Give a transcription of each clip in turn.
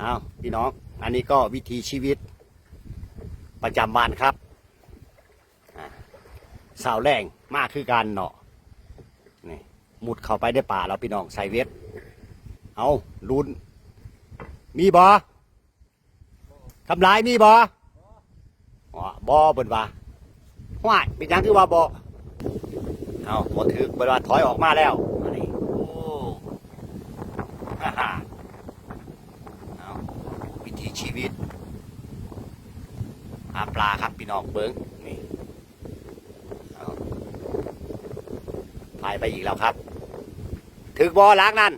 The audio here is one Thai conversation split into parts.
เอาพี่น้อง อันนี้ก็วิถีชีวิตประจำวันครับสาวแรงมากคือกันเนาะนี่มุดเข้าไปในป่าแล้วพี่น้องใส่เวทเอาลุนมีบอทำลายมีบอบอเบิ่นว่าห้วยเป็นยังคือว่าบอเอาหมดถือเบิ่นว่าถอยออกมาแล้วอันนี้โอ้ฮ่าีชีวิตหาปลาครับพี่น้องเบิ้งนี่เอาพายไปอีกแล้วครับ ถึกบอล้างนั่น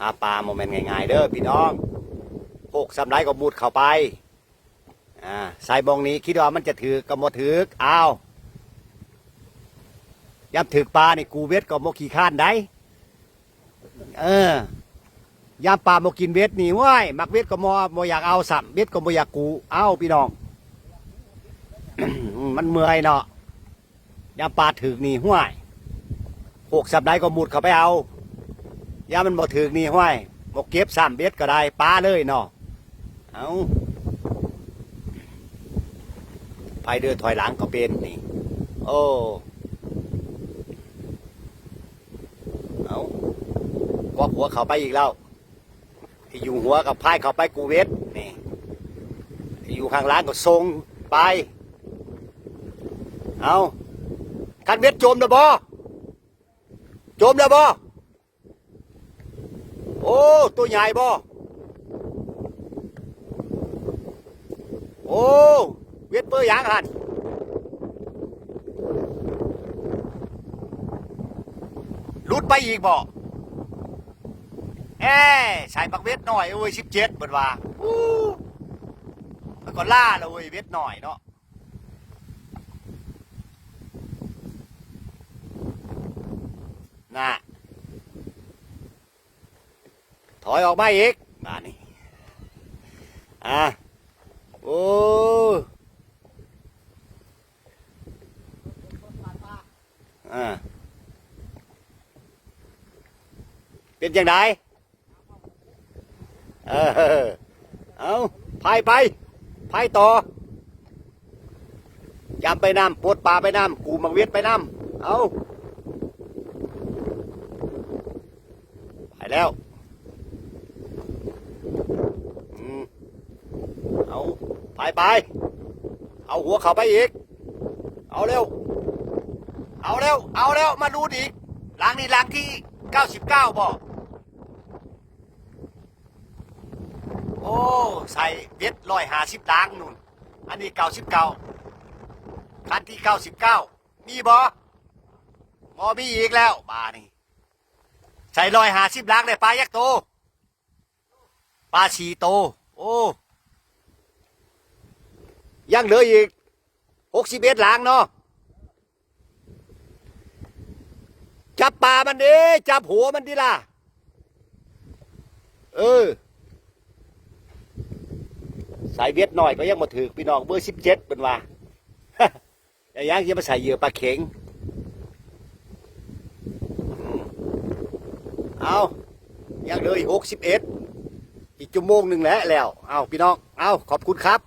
หาปลาโมเมนต์ง่ายๆเด้อพี่น้องโกสำไรก็มุดเข้าไปอ่าใส่บองนี้คิดว่ามันจะถือกก็บ่ถือกอ้าว ย้ำถือปลานี่กูเวทก็บ่ขี้ข้านได้เออยามปลาโมกินเวทนี่ว้ายมักเวทก็มอมอยากเอาสัมเวทก็มอยากกูเอาพี่น้อง มันเมื่อยเนาะยามปลาถึกนี่ห้วยหกสับได้ก็มุดเข้าไปเอายามมันบ่ถึกนี่ห้วยบ่เก็บสามเวทก็ได้ปลาเลยเนาะเอาไปเดินถอยหลังก็เป็นนี่ โอ้เอา กวักหัวเขาไปอีกแล้วที่อยู่หัวกับพายเขาไปกูเวทนี่ที่อยู่ข้างล่างก็ทรงไปเอาคันเวทโจมนะบอโจมนะบอโอ้ตัวใหญ่บอโอ้เวทเปอร์ยางหันหลุดไปอีกบ่ เอ้ใส่บักเวทหน่อยโอ้ยสิบเจ็ดเบิดว่าอู้มันก็ล่าเลยเว้ยเวทหน่อยเนาะน่ะถอยออกมาอีกมานี่อะโอ้อ่าเป็นยังไง เออ เอาพายไปพายต่อยำไปน้ำปวดปลาไปน้ำกูมังเวียดไปน้ำเอาไปแล้วอืมเอาไปไป เอาหัวเขาไปอีก เอาเร็ว เอาเร็ว เอาเร็ว มาดูอีกล้างนี่ล้างที่เก้าสิบเก้าบ่ โอ้ ใส่เบ็ดร้อยหาสิบล้างนู่น อันนี้เก้าสิบเก้าคันที่เก้าสิบเก้ามีบ่มอมีอีกแล้วบานี่ใส่ร้อยหาสิบล้างได้ปลายักษ์โตปลาชีโต โอ้ยังเหลืออีกหกสิบเอ็ดล้างเนาะจับปลามันดิจับหัวมันดิล่ะ เออ สายเวียดหน่อยก็ยังมาถือพี่น้องเบอร์สิบเจ็ดเป็นว่าแต่ยังยังมาใส่เหยื่อปลาเข็งเอายังเลยหกสิบเอ็ดอีกชั่วโมงหนึ่งแล้วแล้ว เอาพี่น้อง เอาขอบคุณครับ